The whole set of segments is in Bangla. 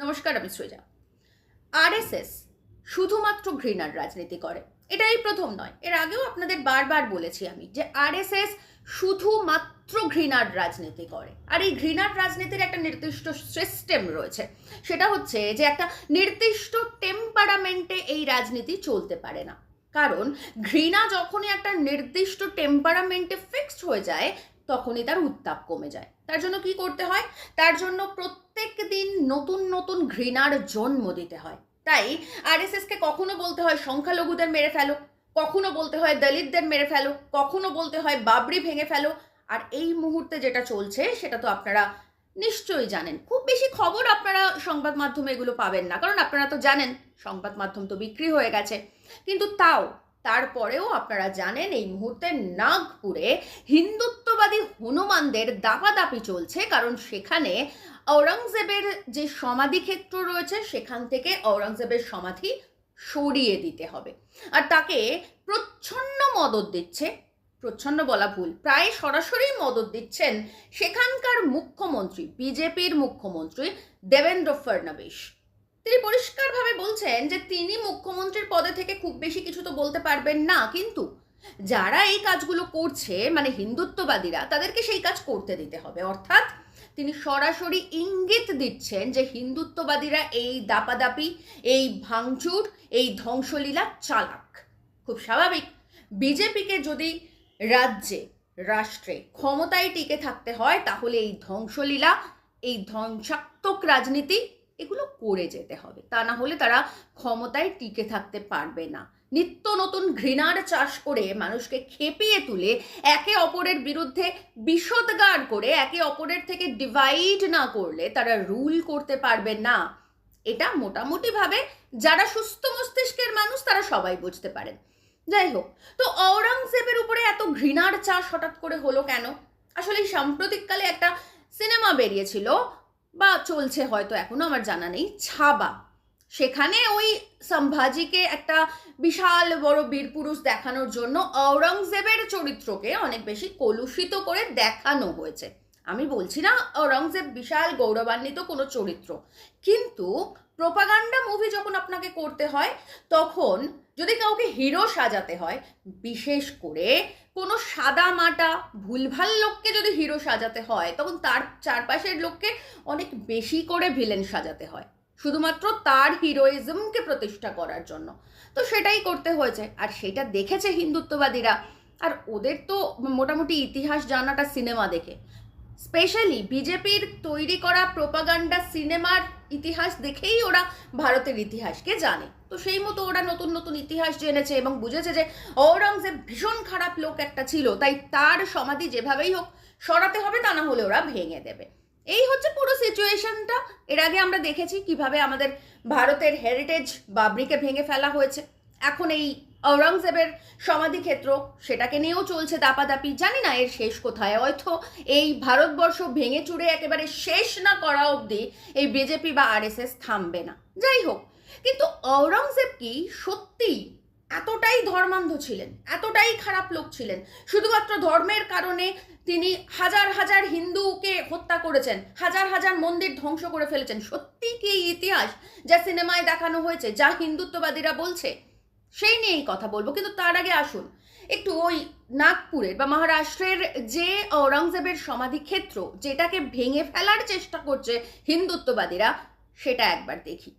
নমস্কার, আমি সৃজা। আরএসএস শুধুমাত্র ঘৃণার রাজনীতি করে। এটাই প্রথম নয়। এর আগেও আপনাদের বারবার বলেছি আমি যে আরএসএস শুধুমাত্র ঘৃণার রাজনীতি করে। আর এই ঘৃণার রাজনীতির একটা নির্দিষ্ট সিস্টেম রয়েছে। সেটা হচ্ছে যে একটা নির্দিষ্ট টেম্পারামেন্টে এই রাজনীতি চলতে পারে না। কারণ ঘৃণা যখনই একটা নির্দিষ্ট টেম্পারামেন্টে ফিক্সড হয়ে যায়, তখনই তার উত্তাপ কমে যায়। তার জন্য কি করতে হয়? তার জন্য প্রত্যেক দিন নতুন নতুন ঘৃণার জন্ম দিতে হয়। তাই আরএসএসকে কখনো বলতে হয় সংখ্যালঘুদের মেরে ফেলো, কখনো বলতে হয় দলিতদের মেরে ফেলো, কখনো বলতে হয় বাবরি ভেঙে ফেলো। আর এই মুহূর্তে যেটা চলছে সেটা তো আপনারা নিশ্চয়ই জানেন। খুব বেশি খবর আপনারা সংবাদ মাধ্যমে এগুলো পাবেন না, কারণ আপনারা তো জানেন সংবাদ মাধ্যম তো বিক্রি হয়ে গেছে। কিন্তু তাও, তারপরেও আপনারা জানেন এই মুহূর্তে নাগপুরে হিন্দুত্ববাদী হনুমানদের দাপাদাপি চলছে, কারণ সেখানে ঔরঙ্গজেবের যে সমাধি ক্ষেত্র রয়েছে, সেখান থেকে ঔরঙ্গজেবের সমাধি সরিয়ে দিতে হবে। আর তাকে প্রচ্ছন্ন মদত দিচ্ছে, প্রচ্ছন্ন বলা ভুল, প্রায় সরাসরি মদত দিচ্ছেন সেখানকার মুখ্যমন্ত্রী, বিজেপির মুখ্যমন্ত্রী দেবেন্দ্র ফডনবিস তিনি পরিষ্কারভাবে বলছেন যে তিনি মুখ্যমন্ত্রীর পদে থেকে খুব বেশি কিছু তো বলতে পারবেন না, কিন্তু যারা এই কাজগুলো করছে মানে হিন্দুত্ববাদীরা, তাদেরকে সেই কাজ করতে দিতে হবে। অর্থাৎ তিনি সরাসরি ইঙ্গিত দিচ্ছেন যে হিন্দুত্ববাদীরা এই দাপাদাপি, এই ভাঙচুর, এই ধ্বংসলীলা চালাক। খুব স্বাভাবিক। বিজেপিকে যদি রাজ্যে, রাষ্ট্রে ক্ষমতায় টিকে থাকতে হয়, তাহলে এই ধ্বংসলীলা, এই ধ্বংসাত্মক রাজনীতি, এগুলো করে যেতে হবে। তা না হলে তারা ক্ষমতায় টিকে থাকতে পারবে না। নিত্য নতুন ঘৃণার চাষ করে মানুষকে খেপিয়ে তুলে একে অপরের বিরুদ্ধে বিষদগার করে একে অপরের থেকে ডিভাইড না করলে তারা রুল করতে পারবে না। এটা মোটামুটিভাবে যারা সুস্থ মস্তিষ্কের মানুষ তারা সবাই বুঝতে পারেন। যাই হোক, তো ঔরঙ্গজেবের উপরে এত ঘৃণার চাষ হঠাৎ করে হলো কেন? আসলে সাম্প্রতিককালে একটা সিনেমা বেরিয়েছিল বা চলছে হয়তো এখনও, আমার জানা নেই, ছাবা। সেখানে ওই সম্ভাজিকে একটা বিশাল বড় বীরপুরুষ দেখানোর জন্য ঔরঙ্গজেবের চরিত্রকে অনেক বেশি কলুষিত করে দেখানো হয়েছে। আমি বলছি না ঔরঙ্গজেব বিশাল গৌরবান্বিত কোনো চরিত্র। কিন্তু প্রোপাগান্ডা মুভি যখন আপনাকে করতে হয়, তখন যদি কাউকে হিরো সাজাতে হয়, বিশেষ করে কোনো সাদা মাটা, ভুলভাল লোককে যদি হিরো সাজাতে হয়, তখন তার চারপাশের লোককে অনেক বেশি করে ভিলেন সাজাতে হয়। শুধুমাত্র তার হিরোইজমকে প্রতিষ্ঠা করার জন্য। তো সেটাই করতে হয়েছে। আর সেটা দেখেছে হিন্দুত্ববাদীরা। আর ওদের তো মোটামুটি ইতিহাস জানাটা সিনেমা দেখে। স্পেশালি বিজেপির তৈরি করা প্রোপাগান্ডা সিনেমার ইতিহাস দেখেই ওরা ভারতের ইতিহাসকে জানে। তো সেই মতো ওরা নতুন নতুন ইতিহাস জেনেছে এবং বুঝেছে যে ঔরঙ্গজেব ভীষণ খারাপ লোক একটা ছিল। তাই তার সমাধি যেভাবেই হোক সরাতে হবে, তা না হলে ওরা ভেঙে দেবে। এই হচ্ছে পুরো সিচুয়েশনটা, এর আগে আমরা দেখেছি কীভাবে আমাদের ভারতের হেরিটেজ বাবরিকে ভেঙে ফেলা হয়েছে। এখন এই ঔরঙ্গজেবের সমাধি ক্ষেত্র সেটাকে নিয়েও চলছে দাপাদাপি, জানি না এর শেষ কোথায়। হয়তো এই ভারতবর্ষ ভেঙে চুড়ে একেবারে শেষ না করা অবধি এই বিজেপি বা আরএসএস থামবে না। যাই হোক, কিন্তু ঔরঙ্গজেব কি সত্যিই এতটাই ধর্মান্ধ ছিলেন, এতটাই খারাপ লোক ছিলেন। শুধুমাত্র ধর্মের কারণে তিনি হাজার হাজার হিন্দুকে হত্যা করেছেন, হাজার হাজার মন্দির ধ্বংস করে ফেলেছেন। সত্যি কি ইতিহাস যা সিনেমায় দেখানো হয়েছে, যা হিন্দুত্ববাদীরা বলছে, সেই নিয়েই কথা বলব। কিন্তু তার আগে আসুন, একটু ওই নাগপুরের বা মহারাষ্ট্রের যে ঔরঙ্গজেবের সমাধি ক্ষেত্র যেটাকে ভেঙে ফেলার চেষ্টা করছে হিন্দুত্ববাদীরা, সেটা একবার দেখি।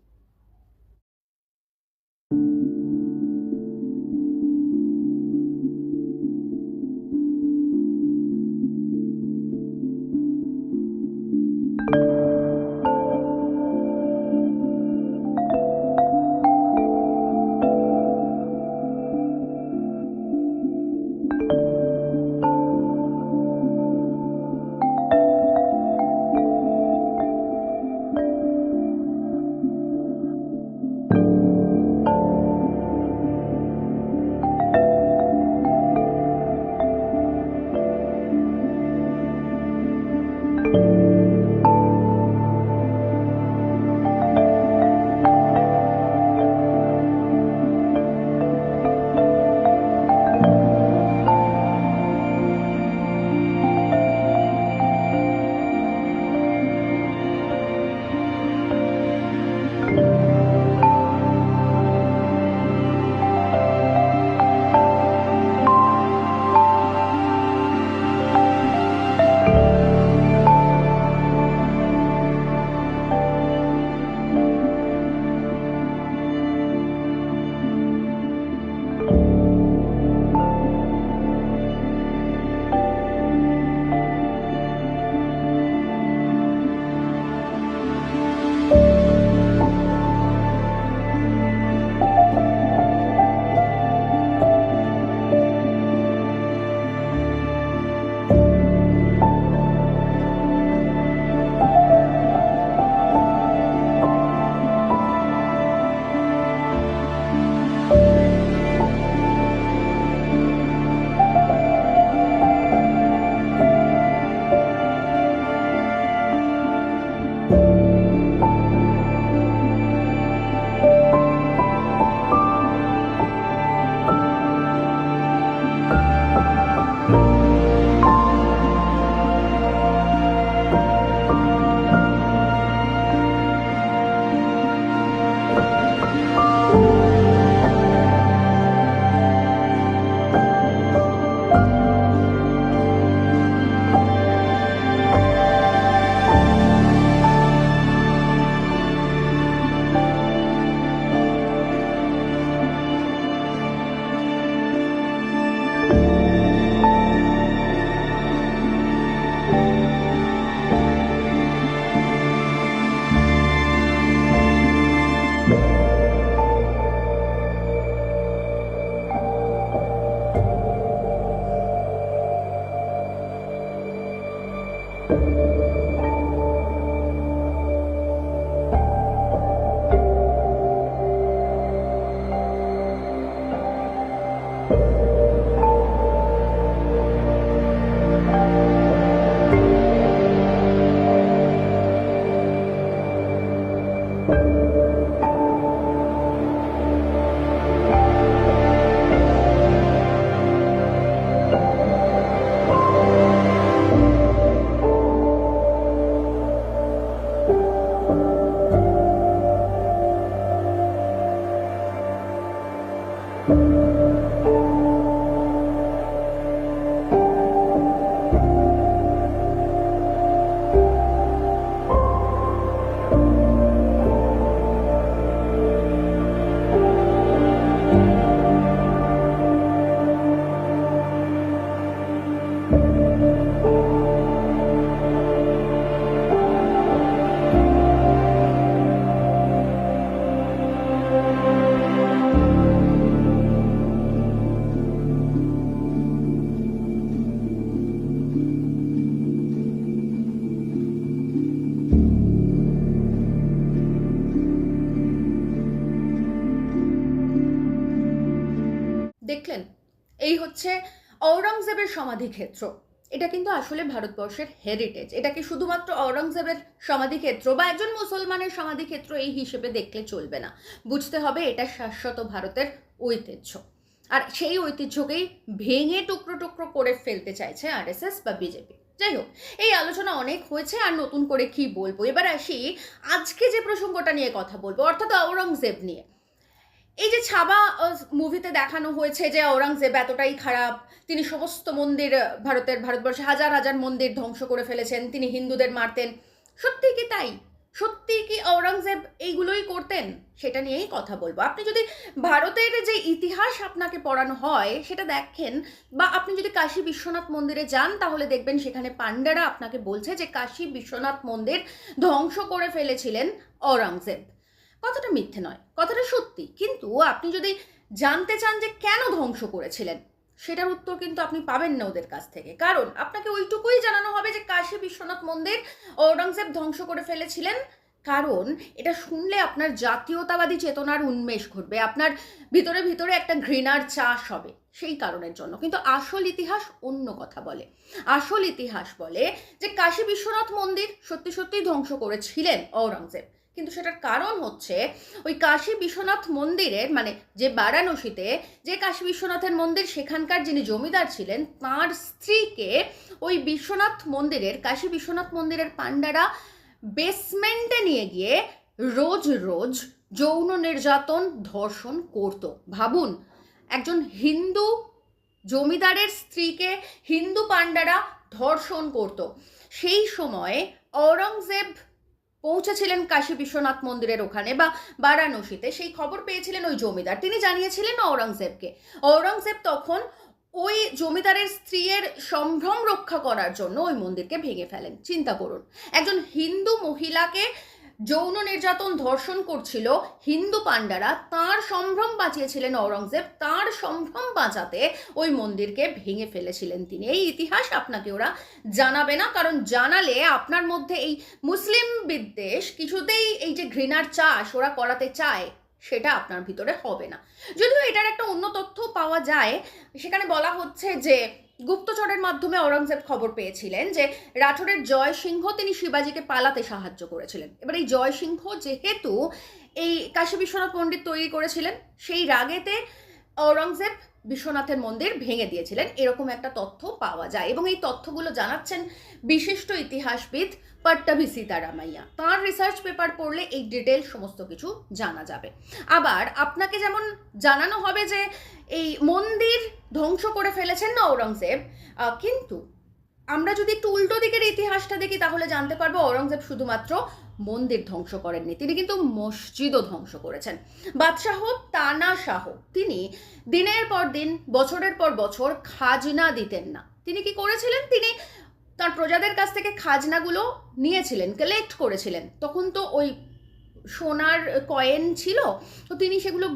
এই হচ্ছে ঔরঙ্গজেবের সমাধিক্ষেত্র। এটা কিন্তু আসলে ভারতবর্ষের হেরিটেজ এটাকে শুধুমাত্র ঔরঙ্গজেবের সমাধিক্ষেত্র বা একজন মুসলমানের সমাধিক্ষেত্র এই হিসেবে দেখলে চলবে না? বুঝতে হবে এটা শাশ্বত ভারতের ঐতিহ্য। আর সেই ঐতিহ্যকেই ভেঙে টুকরো টুকরো করে ফেলতে চাইছে আরএসএস বা বিজেপি। যাই হোক, এই আলোচনা অনেক হয়েছে আর নতুন করে কি বলব? এবার আসি আজকে যে প্রসঙ্গটা নিয়ে কথা বলব, অর্থাৎ ঔরঙ্গজেব নিয়ে। এই যে ছাবা মুভিতে দেখানো হয়েছে যে ঔরঙ্গজেব এতটাই খারাপ, তিনি সমস্ত মন্দির ভারতের, ভারতবর্ষে হাজার হাজার মন্দির ধ্বংস করে ফেলেছেন, তিনি হিন্দুদের মারতেন। সত্যি কি তাই? সত্যি কি ঔরঙ্গজেব এইগুলোই করতেন? সেটা নিয়েই কথা বলব। আপনি যদি ভারতের যে ইতিহাস আপনাকে পড়ানো হয়, সেটা দেখেন, বা আপনি যদি কাশী বিশ্বনাথ মন্দিরে যান, তাহলে দেখবেন সেখানে পাণ্ডারা আপনাকে বলছে যে কাশী বিশ্বনাথ মন্দির ধ্বংস করে ফেলেছিলেন ঔরঙ্গজেব। কথাটা মিথ্যে নয়, কথাটা সত্যি। কিন্তু আপনি যদি জানতে চান যে কেন ধ্বংস করেছিলেন, সেটার উত্তর কিন্তু আপনি পাবেন না ওদের কাছ থেকে। কারণ আপনাকে ওইটুকুই জানানো হবে যে কাশী বিশ্বনাথ মন্দির ঔরঙ্গজেব ধ্বংস করে ফেলেছিলেন। কারণ এটা শুনলে আপনার জাতীয়তাবাদী চেতনার উন্মেষ ঘটবে, আপনার ভিতরে ভিতরে একটা ঘৃণার চাষ হবে সেই কারণের জন্য। কিন্তু আসল ইতিহাস অন্য কথা বলে। আসল ইতিহাস বলে যে কাশী বিশ্বনাথ মন্দির সত্যি সত্যিই ধ্বংস করেছিলেন ঔরঙ্গজেব। কিন্তু সেটার কারণ হচ্ছে ওই কাশী বিশ্বনাথ মন্দিরের মানে যে বারাণসীতে, যে কাশী বিশ্বনাথের মন্দির সেখানকার যিনি জমিদার ছিলেন, তার স্ত্রীকে ওই বিশ্বনাথ মন্দিরের, কাশী বিশ্বনাথ মন্দিরের পাণ্ডারা বেসমেন্টে নিয়ে গিয়ে রোজ রোজ যৌন নির্যাতন, ধর্ষণ করত। ভাবুন, একজন হিন্দু জমিদারের স্ত্রীকে হিন্দু পাণ্ডারা ধর্ষণ করত। সেই সময় ঔরঙ্গজেব পৌঁছেছিলেন কাশী বিশ্বনাথ মন্দিরের ওখানে বা বারাণসীতে। সেই খবর পেয়েছিলেন ওই জমিদার। তিনি জানিয়েছিলেন ঔরঙ্গজেবকে। ঔরঙ্গজেব তখন ওই জমিদারের স্ত্রীর সম্ভ্রম রক্ষা করার জন্য ওই মন্দিরকে ভেঙে ফেলেন। চিন্তা করুন। একজন হিন্দু মহিলাকে যৌন নির্যাতন ধর্ষণ করছিল হিন্দু পাণ্ডারা, তার সম্ভ্রম বাঁচিয়েছিলেন ঔরঙ্গজেব, তার সম্ভ্রম বাঁচাতে ওই মন্দিরকে ভেঙে ফেলেছিলেন তিনি। এই ইতিহাস আপনাকে ওরা জানাবে না, কারণ জানালে আপনার মধ্যে এই মুসলিম বিদ্বেষ কিছুতেই এই যে ঘৃণার চাষ ওরা করাতে চায়, সেটা আপনার ভিতরে হবে না। যদিও এটার একটা অন্য তথ্য পাওয়া যায়, সেখানে বলা হচ্ছে যে গুপ্তচরের মাধ্যমে ঔরঙ্গজেব খবর পেয়েছিলেন যে রাঠোরের জয় সিংহ তিনি শিবাজিকে পালাতে সাহায্য করেছিলেন। এবার এই জয় সিংহ যেহেতু এই কাশী বিশ্বনাথ পণ্ডিত তৈরি করেছিলেন, সেই রাগেতে ঔরঙ্গজেব বিশ্বনাথের মন্দির ভেঙে দিয়েছিলেন। এরকম একটা তথ্য পাওয়া যায় এবং এই তথ্যগুলো জানাচ্ছেন বিশিষ্ট ইতিহাসবিদ পট্টাভি সীতারামাইয়া। তাঁর রিসার্চ পেপার পড়লে এই ডিটেল সমস্ত কিছু জানা যাবে। আবার আপনাকে যেমন জানানো হবে যে এই মন্দির ধ্বংস করে ফেলেছেন না ঔরঙ্গজেব কিন্তু আমরা যদি একটু উল্টো দিকের ইতিহাসটা দেখি, তাহলে জানতে পারব ঔরঙ্গজেব শুধুমাত্র মন্দির ধ্বংস করেননি। তিনি কিন্তু মসজিদও ধ্বংস করেছেন। বাদশাহ তানা শাহ তিনি দিনের পর দিন, বছরের পর বছর খাজনা দিতেন না। তিনি কি করেছিলেন? তিনি তার প্রজাদের কাছ থেকে খাজনাগুলো নিয়েছিলেন কালেক্ট করেছিলেন। তখন তো ওই সোনার কয়েন ছিল, তো তিনি সেগুলো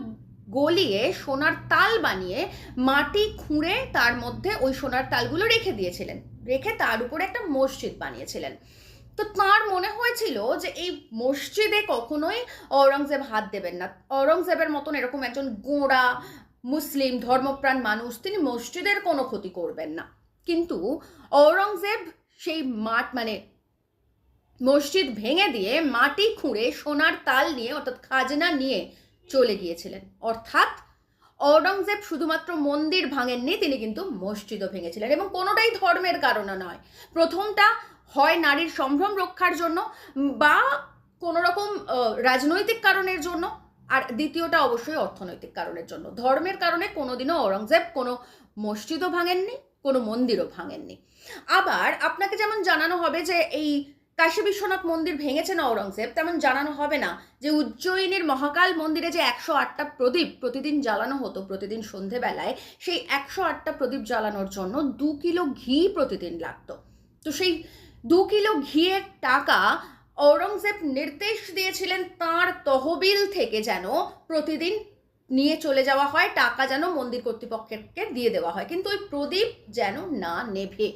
গলিয়ে সোনার তাল বানিয়ে মাটি খুঁড়ে তার মধ্যে ওই সোনার তালগুলো রেখে দিয়েছিলেন। রেখে তার উপরে একটা মসজিদ বানিয়েছিলেন। তো তার মনে হয়েছিল যে এই মসজিদে কখনোই ঔরঙ্গজেব হাত দেবেন না। ঔরঙ্গজেবের মতন এরকম একজন গোঁড়া, মুসলিম, ধর্মপ্রাণ মানুষ তিনি মসজিদের কোনো ক্ষতি করবেন না। কিন্তু ঔরঙ্গজেব সেই মাঠ মানে মসজিদ ভেঙে দিয়ে মাটি খুঁড়ে সোনার তাল নিয়ে অর্থাৎ খাজনা নিয়ে চলে গিয়েছিলেন। অর্থাৎ ঔরঙ্গজেব শুধুমাত্র মন্দির ভাঙেননি, তিনি কিন্তু মসজিদও ভেঙেছিলেন। এবং কোনোটাই ধর্মের কারণে নয়। প্রথমটা হয় নারীর সম্ভ্রম রক্ষার জন্য বা কোনো রকম রাজনৈতিক কারণের জন্য, আর দ্বিতীয়টা অবশ্যই অর্থনৈতিক কারণের জন্য। ধর্মের কারণে কোনোদিনও ঔরঙ্গজেব কোনো মসজিদও ভাঙেননি, কোনো মন্দিরও ভাঙেননি। আবার আপনাকে যেমন জানানো হবে যে এই কাশী বিশ্বনাথ মন্দির ভেঙেছেন ঔরঙ্গজেব? তেমন জানানো হবে না। যে উজ্জয়িনীর মহাকাল মন্দিরে যে একশো আটটা প্রদীপ প্রতিদিন জ্বালানো হতো, প্রতিদিন সন্ধেবেলায়, সেই একশো আটটা প্রদীপ জ্বালানোর জন্য দু কিলো ঘি প্রতিদিন লাগতো। তো সেই দু কিলো ঘিয়ের টাকা ঔরঙ্গজেব নির্দেশ দিয়েছিলেন তার তহবিল থেকে যেন প্রতিদিন নিয়ে চলে যাওয়া হয়, টাকা যেন মন্দির কর্তৃপক্ষকে দিয়ে দেওয়া হয়। কিন্তু ওই প্রদীপ যেন না নেভে।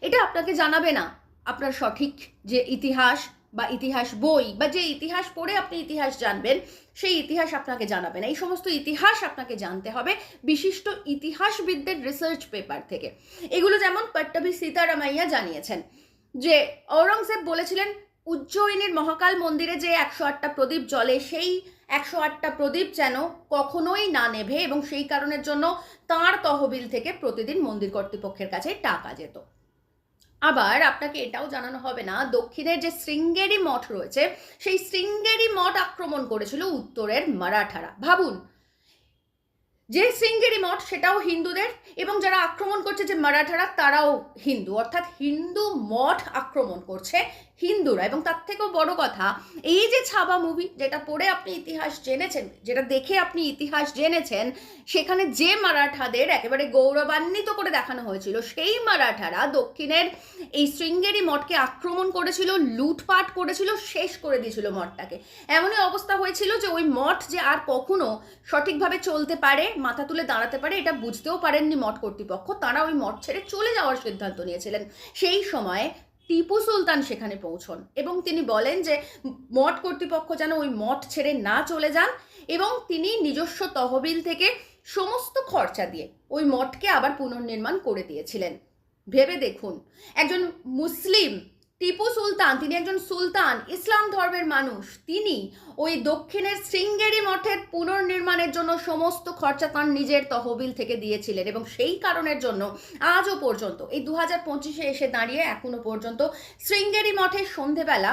এটা আপনাকে জানাবে না? আপনার সঠিক যে ইতিহাস বা ইতিহাস বই বা যে ইতিহাস পড়ে আপনি ইতিহাস জানবেন, সেই ইতিহাস আপনাকে জানাবেন এই সমস্ত ইতিহাস আপনাকে জানতে হবে বিশিষ্ট ইতিহাসবিদদের রিসার্চ পেপার থেকে। এগুলো যেমন পট্টভি সীতারামাইয়া জানিয়েছেন যে, ঔরঙ্গজেব বলেছিলেন, উজ্জয়িনীর মহাকাল মন্দিরে যে একশো আটটা প্রদীপ জ্বলে, সেই একশো আটটা প্রদীপ যেন কখনোই না নেভে এবং সেই কারণের জন্য তার তহবিল থেকে প্রতিদিন মন্দির কর্তৃপক্ষের কাছে টাকা যেত। আবার আপনাকে এটাও জানানো হবে না, দক্ষিণের যে শৃঙ্গেরি মঠ রয়েছে, সেই শৃঙ্গেরি মঠ আক্রমণ করেছিল উত্তরের মারাঠারা। ভাবুন, যে শৃঙ্গেরি মঠ সেটাও হিন্দুদের, এবং যারা আক্রমণ করছে যে মারাঠারা, তারাও হিন্দু। অর্থাৎ হিন্দু মঠ আক্রমণ করছে হিন্দুরা, এবং তার থেকেও বড় কথা, এই যে ছাবা মুভি যেটা পড়ে আপনি ইতিহাস জেনেছেন, যেটা দেখে আপনি ইতিহাস জেনেছেন, সেখানে যে মারাঠাদের একেবারে গৌরবান্বিত করে দেখানো হয়েছিল, সেই মারাঠারা দক্ষিণের এই শৃঙ্গেরি মঠকে আক্রমণ করেছিল, লুটপাট করেছিল, শেষ করে দিয়েছিল মঠটাকে। এমনই অবস্থা হয়েছিল যে ওই মঠ যে আর কখনো সঠিকভাবে চলতে পারে, মাথা তুলে দাঁড়াতে পারে, এটা বুঝতেও পারেননি মঠ কর্তৃপক্ষ, তারা ওই মঠ ছেড়ে চলে যাওয়ার সিদ্ধান্ত নিয়েছিলেন। সেই সময় টিপু সুলতান সেখানে পৌঁছন এবং তিনি বলেন যে মঠ কর্তৃপক্ষ যেন ওই মঠ ছেড়ে না চলে যান এবং তিনি নিজস্ব তহবিল থেকে সমস্ত খরচা দিয়ে ওই মঠকে আবার পুনর্নির্মাণ করে দিয়েছিলেন। ভেবে দেখুন, একজন মুসলিম টিপু সুলতান, তিনি একজন সুলতান, ইসলাম ধর্মের মানুষ। তিনি ওই দক্ষিণের শৃঙ্গেরি মঠের পুনর্নির্মাণের জন্য সমস্ত খরচা তার নিজের তহবিল থেকে দিয়েছিলেন এবং সেই কারণের জন্য আজও পর্যন্ত, এই দু হাজার পঁচিশে এসে দাঁড়িয়ে এখনও পর্যন্ত শৃঙ্গেরি মঠের সন্ধেবেলা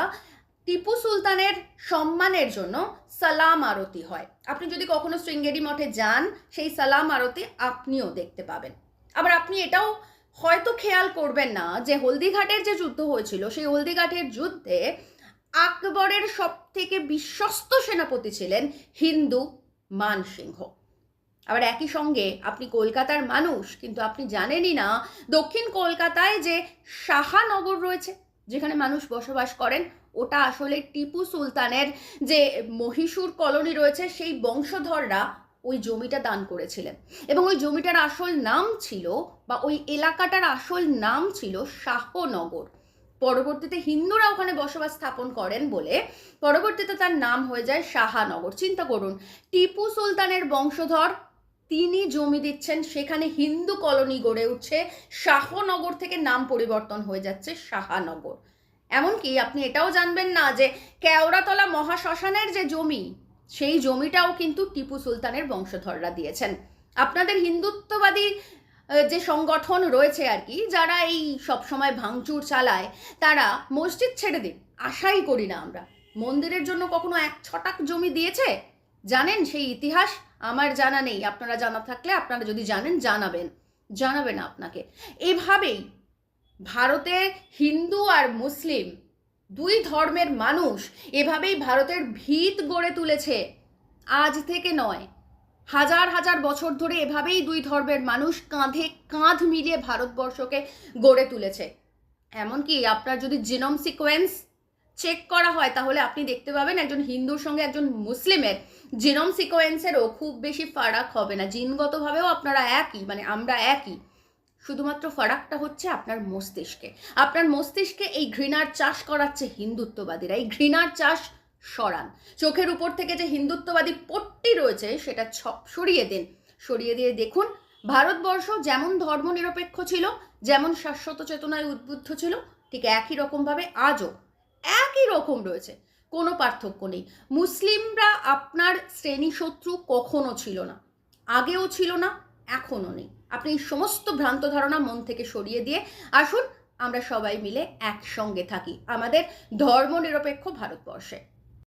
টিপু সুলতানের সম্মানের জন্য সালাম আরতি হয়। আপনি যদি কখনো শৃঙ্গেরি মঠে যান, সেই সালাম আরতি আপনিও দেখতে পাবেন। আবার আপনি এটাও হয়তো খেয়াল করবেন না যে হলদিঘাটের যে যুদ্ধ হয়েছিল, সেই হলদিঘাটের যুদ্ধে আকবরের সব থেকে বিশ্বস্ত সেনাপতি ছিলেন হিন্দু মানসিংহ। আবার একই সঙ্গে আপনি কলকাতার মানুষ, কিন্তু আপনি জানেনই না দক্ষিণ কলকাতায় যে সাহানগর রয়েছে, যেখানে মানুষ বসবাস করেন, ওটা আসলে টিপু সুলতানের যে মহীশূর কলোনি রয়েছে, সেই বংশধররা ওই জমিটা দান করেছিলেন। এবং ওই জমিটার আসল নাম ছিল বা ওই এলাকাটার আসল নাম ছিল শাহনগর। পরবর্তীতে হিন্দুরা ওখানে বসবাস স্থাপন করেন বলে পরবর্তীতে তার নাম হয়ে যায় শাহানগর। চিন্তা করুন, টিপু সুলতানের বংশধর তিনি জমি দিচ্ছেন, সেখানে হিন্দু কলোনি গড়ে উঠছে, শাহনগর থেকে নাম পরিবর্তন হয়ে যাচ্ছে শাহানগর। এমনকি আপনি এটাও জানবেন না যে কেওড়াতলা মহাশ্মশানের যে জমি সেই জমিটাও কিন্তু টিপু সুলতানের বংশধররা দিয়েছেন। আপনাদের হিন্দুত্ববাদী যে সংগঠন রয়েছে আর কি, যারা এই সব সময় ভাঙচুর চালায়, তারা মসজিদ ছেড়ে দিন, আশাই করি না আমরা। মন্দিরের জন্য কখনো এক ছটাক জমি দিয়েছে? জানেন, সেই ইতিহাস আমার জানা নেই। আপনারা জানা থাকলে আপনারা যদি জানেন, জানাবেন। জানাবেন আপনাকে। এভাবেই ভারতে হিন্দু আর মুসলিম দুই ধর্মের মানুষ এভাবেই ভারতের ভিত গড়ে তুলেছে। আজ থেকে নয়। হাজার হাজার বছর ধরে এভাবেই দুই ধর্মের মানুষ কাঁধে কাঁধ মিলিয়ে ভারতবর্ষকে গড়ে তুলেছে। এমনকি আপনার যদি জিনোম সিকোয়েন্স চেক করা হয়, তাহলে আপনি দেখতে পাবেন একজন হিন্দুর সঙ্গে একজন মুসলিমের জিনোম সিকোয়েন্সেরও খুব বেশি ফারাক হবে না। জিনগতভাবেও আপনারা একই মানে আমরা একই। শুধুমাত্র ফারাকটা হচ্ছে আপনার মস্তিষ্কে। আপনার মস্তিষ্কে এই ঘৃণার চাষ করাচ্ছে হিন্দুত্ববাদীরা। এই ঘৃণার চাষ সরান। চোখের উপর থেকে যে হিন্দুত্ববাদী পট্টি রয়েছে, সেটা সরিয়ে দিন। সরিয়ে দিয়ে দেখুন, ভারতবর্ষ যেমন ধর্মনিরপেক্ষ ছিল, যেমন শাশ্বত চেতনায় উদ্বুদ্ধ ছিল, ঠিক একই রকমভাবে আজও একই রকম রয়েছে। কোনো পার্থক্য নেই। মুসলিমরা আপনার শ্রেণি শত্রু কখনো ছিল না। আগেও ছিল না, এখনও নেই। আপনি এই সমস্ত ভ্রান্ত ধারণা মন থেকে সরিয়ে দিয়ে আসুন, আমরা সবাই মিলে একসঙ্গে থাকি আমাদের ধর্মনিরপেক্ষ ভারতবর্ষে।